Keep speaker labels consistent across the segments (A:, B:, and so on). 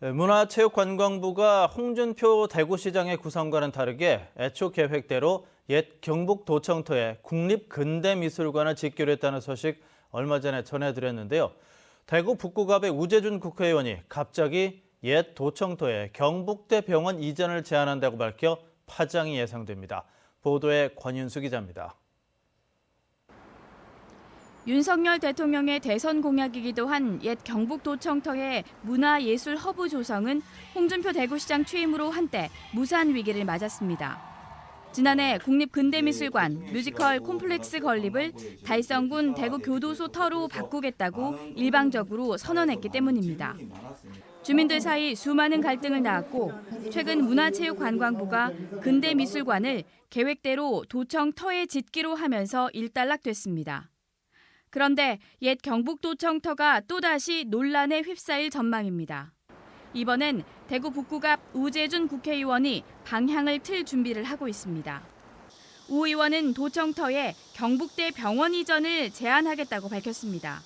A: 네, 문화체육관광부가 홍준표 대구시장의 구상과는 다르게 애초 계획대로 옛 경북도청터에 국립근대미술관을 짓기로 했다는 소식 얼마 전에 전해드렸는데요. 대구 북구갑의 우재준 국회의원이 갑자기 옛 도청터에 경북대 병원 이전을 제안한다고 밝혀 파장이 예상됩니다. 보도에 권윤수 기자입니다.
B: 윤석열 대통령의 대선 공약이기도 한 옛 경북도청터의 문화예술 허브 조성은 홍준표 대구시장 취임으로 한때 무산 위기를 맞았습니다. 지난해 국립근대미술관 뮤지컬 콤플렉스 건립을 달성군 대구교도소 터로 바꾸겠다고 일방적으로 선언했기 때문입니다. 주민들 사이 수많은 갈등을 낳았고 최근 문화체육관광부가 근대미술관을 계획대로 도청 터에 짓기로 하면서 일단락됐습니다. 그런데 옛 경북도청터가 또다시 논란에 휩싸일 전망입니다. 이번엔 대구 북구갑 우재준 국회의원이 방향을 틀 준비를 하고 있습니다. 우 의원은 도청터에 경북대 병원 이전을 제안하겠다고 밝혔습니다.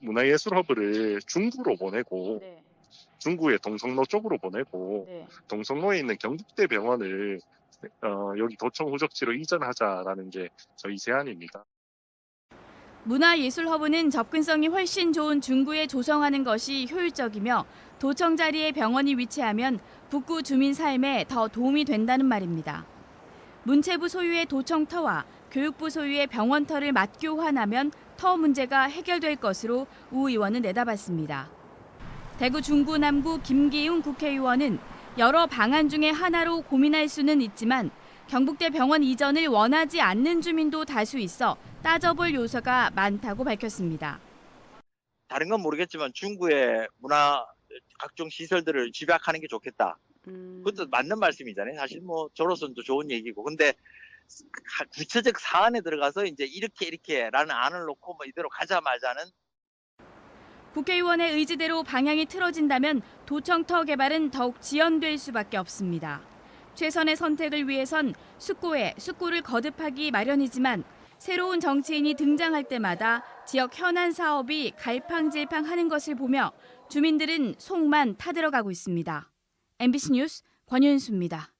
C: 문화예술 허브를 중구로 보내고
B: 네,
C: 중구의 동성로 쪽으로 보내고
B: 네.
C: 동성로에 있는 경북대 병원을 어, 여기 도청 후적지로 이전하자라는 게 저희 제안입니다.
B: 문화예술허브는 접근성이 훨씬 좋은 중구에 조성하는 것이 효율적이며 도청 자리에 병원이 위치하면 북구 주민 삶에 더 도움이 된다는 말입니다. 문체부 소유의 도청터와 교육부 소유의 병원터를 맞교환하면 터 문제가 해결될 것으로 우 의원은 내다봤습니다. 대구 중구 남구 김기웅 국회의원은 여러 방안 중에 하나로 고민할 수는 있지만 경북대 병원 이전을 원하지 않는 주민도 다수 있어 따져볼 요소가 많다고 밝혔습니다.
D: 다른 건 모르겠지만 중구의 문화 각종 시설들을 집약하는 게 좋겠다. 그것도 맞는 말씀이잖아요. 사실 뭐 저로서는 또 좋은 얘기고. 근데 가- 구체적 사안에 들어가서 이제 이렇게 이렇게라는 안을 놓고 뭐 이대로 가자 말자는
B: 국회의원의 의지대로 방향이 틀어진다면 도청터 개발은 더욱 지연될 수밖에 없습니다. 최선의 선택을 위해선 숙고에 숙고를 거듭하기 마련이지만 새로운 정치인이 등장할 때마다 지역 현안 사업이 갈팡질팡하는 것을 보며 주민들은 속만 타들어가고 있습니다. MBC 뉴스 권윤수입니다.